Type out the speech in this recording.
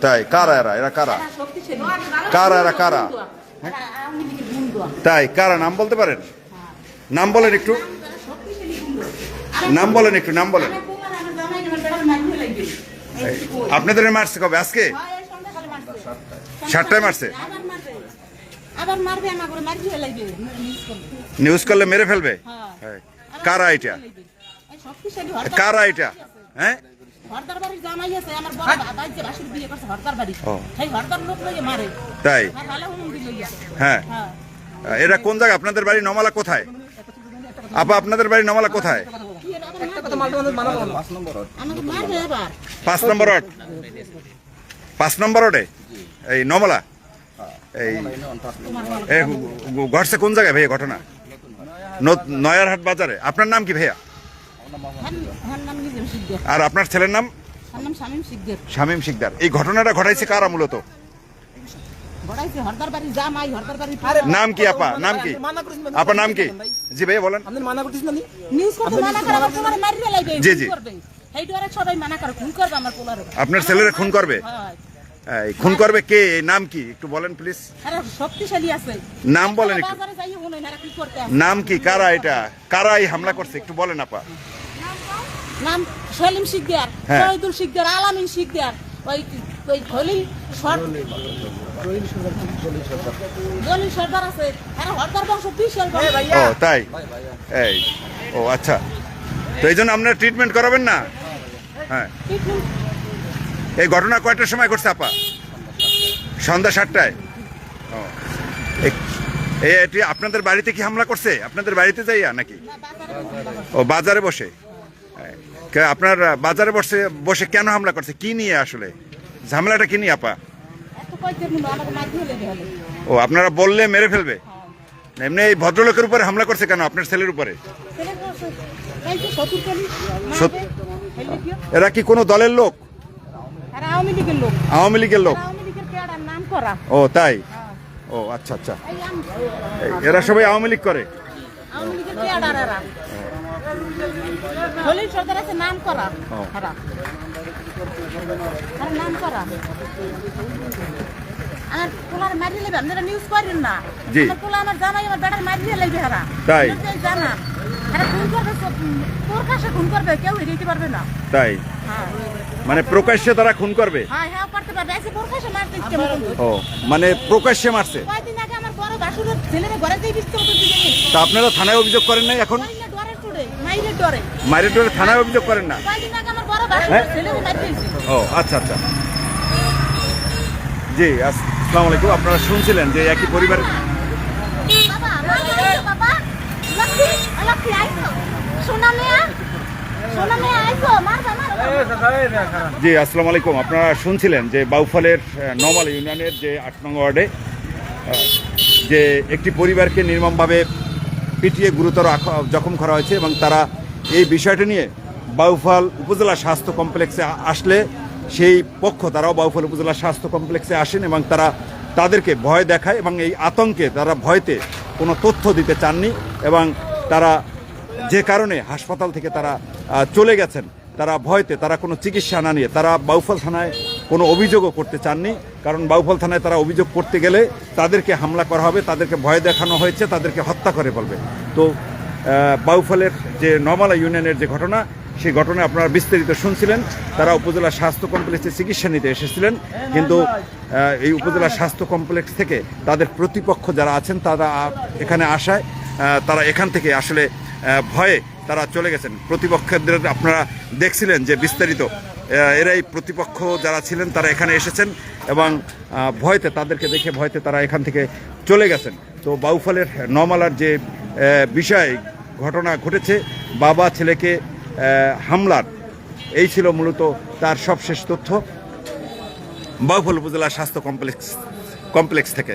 তাই কারা এরা? এরা কারা? কারা এরা কারা? গুন্ডা তাই কারা? নাম বলতে পারেন? নাম বলেন একটু। নাম বলেন একটু নাম বলেন। আপনাদের মারছে কবে? আজকে? হয়। সাতটায়। মারছে? আবার মারবে। আবার মারবে আমার করে মারি লাগবে। নিউজ করলে মেরে ফেলবে? হ্যাঁ। হ্যাঁ। কারা এটা? কারা এটা? হ্যাঁ? হরতার বাড়ির জামাই আছে আমার বড় বাবাই যে বাসির বিয়ে করছে হরতার বাড়ি। ও। সেই হরতার লোক লইয়ে মারে। তাই? হ্যাঁ। হ্যাঁ। এরা কোন জায়গা? আপনাদের বাড়ি নমালা কোথায়? আপা আপনাদের বাড়ি নমালা কোথায়? পাঁচ নম্বর পাঁচ নম্বর এই নমলা? এই ঘটছে কোন জায়গায় ভাইয়া ঘটনা? ন- নয়ারহাট বাজারে। আপনার নাম কি ভাইয়া? আর আপনার ছেলের নাম? নাম শামীম শিকদার শামীম এই ঘটনাটা ঘটাইছে কারা মূলত? নাম কি আপা? নাম কি? আপা নাম কি? জি ভাইয়া বলেন। মানা মানা? জি, জি। করবে। এই ডরে সবাই মানা করে খুন করবে আমার পোলারে। আপনার ছেলেরা খুন করবে? খুন করবে কে? নাম কি? একটু বলেন প্লিজ শক্তিশালী আছে। নাম বলেন একটু। নাম কি? কারা এটা? কারা এই হামলা করছে? একটু বলেন আপা। নাম সলিম শিকদার হ্যাঁ। শহীদুল শিকদার আলামিন শিকদার ওই ওই খলিল দলিল সর্দার আছে। আরে হরদার বংশ বিশাল ও তাই? এই ও আচ্ছা। তো এই জন্য আপনারা ট্রিটমেন্ট করাবেন না? হ্যাঁ। এই ঘটনা কয়টার সময় ঘটছে আপা? সন্ধ্যা সাতটায়? ও। এটি আপনাদের বাড়িতে কি হামলা করছে? আপনাদের বাড়িতে যাইয়া নাকি? ও বাজারে বসে। আপনার বাজারে বসে বসে কেন হামলা করছে? কি নিয়ে আসলে? ঝামেলাটা কি নিয়ে আপা? ও আপনারা বললে মেরে ফেলবে? এমনি এই ভদ্রলোকের উপরে হামলা করছে কেন আপনার ছেলের উপরে? এরা কি কোনো দলের লোক? আওয়ামী লীগের লোক। ও তাই? ও আচ্ছা আচ্ছা। এরা সবাই আওয়ামী লীগ করে? খলিল সর্দার আছে নাম করা। আর নাম করা। আর মারিয়ে লেবে আপনারা নিউজ করেন না। জি। আমার জামাই আমার বেটার মারিয়ে লেবে হারা। তাই? জানা। খুন করবে সব- তোর কাছে খুন করবে কেউ হিরিতে পারবে না। তাই। হ্যাঁ। মানে প্রকাশ্যে তারা খুন করবে? হ্যাঁ হ্যাঁ পারতে পারবে। এসে তোর কাছে মারতে ও মানে প্রকাশ্যে মারছে? তা আপনারা থানায় অভিযোগ করেন নাই এখন ডরে চুড়ে মাইরে ডরে মায়ের ডোরে থানায় অভিযোগ করেন না? হ্যাঁ? ও আচ্ছা আচ্ছা। জি আস- আসসালামু আলাইকুম। আপনারা শুনছিলেন যে একই পরিবার জি আসসালামু আলাইকুম। আপনারা শুনছিলেন যে বাউফলের নমাল ইউনিয়নের যে আট নং ওয়ার্ডে যে একটি পরিবারকে নির্মমভাবে পিটিয়ে গুরুতর জখম করা হয়েছে এবং তারা এই বিষয়টি নিয়ে বাউফল উপজেলা স্বাস্থ্য কমপ্লেক্সে আসলে সেই পক্ষ তারাও বাউফল উপজেলা স্বাস্থ্য কমপ্লেক্সে আসেন এবং তারা তাদেরকে ভয় দেখায় এবং এই আতঙ্কে তারা ভয়তে কোনো তথ্য দিতে চাননি এবং তারা যে কারণে হাসপাতাল থেকে তারা চলে গেছেন। তারা ভয়তে, তারা কোনো চিকিৎসা না নিয়ে, তারা বাউফল থানায় কোনো অভিযোগও করতে চাননি। কারণ বাউফল থানায় তারা অভিযোগ করতে গেলে তাদেরকে হামলা করা হবে, তাদেরকে ভয় দেখানো হয়েছে, তাদেরকে হত্যা করে বলবে তো বাউফলের যে নমালা ইউনিয়নের যে ঘটনা, সেই ঘটনা আপনারা বিস্তারিত শুনছিলেন। তারা উপজেলা স্বাস্থ্য কমপ্লেক্সে চিকিৎসা নিতে এসেছিলেন। কিন্তু এই উপজেলা স্বাস্থ্য কমপ্লেক্স থেকে তাদের প্রতিপক্ষ যারা আছেন, তারা এখানে আসায় তারা এখান থেকে আসলে ভয়ে তারা চলে গেছেন। প্রতিপক্ষদের আপনারা দেখছিলেন যে বিস্তারিত এরাই প্রতিপক্ষ যারা ছিলেন তারা এখানে এসেছেন এবং ভয়তে, তাদেরকে দেখে ভয়তে তারা এখান থেকে চলে গেছেন। তো বাউফলের নমালার যে বিষয়, ঘটনা ঘটেছে, বাবা ছেলেকে হামলার, এই ছিল মূলত তার সবশেষ তথ্য। বাউফল উপজেলা স্বাস্থ্য কমপ্লেক্স কমপ্লেক্স থেকে।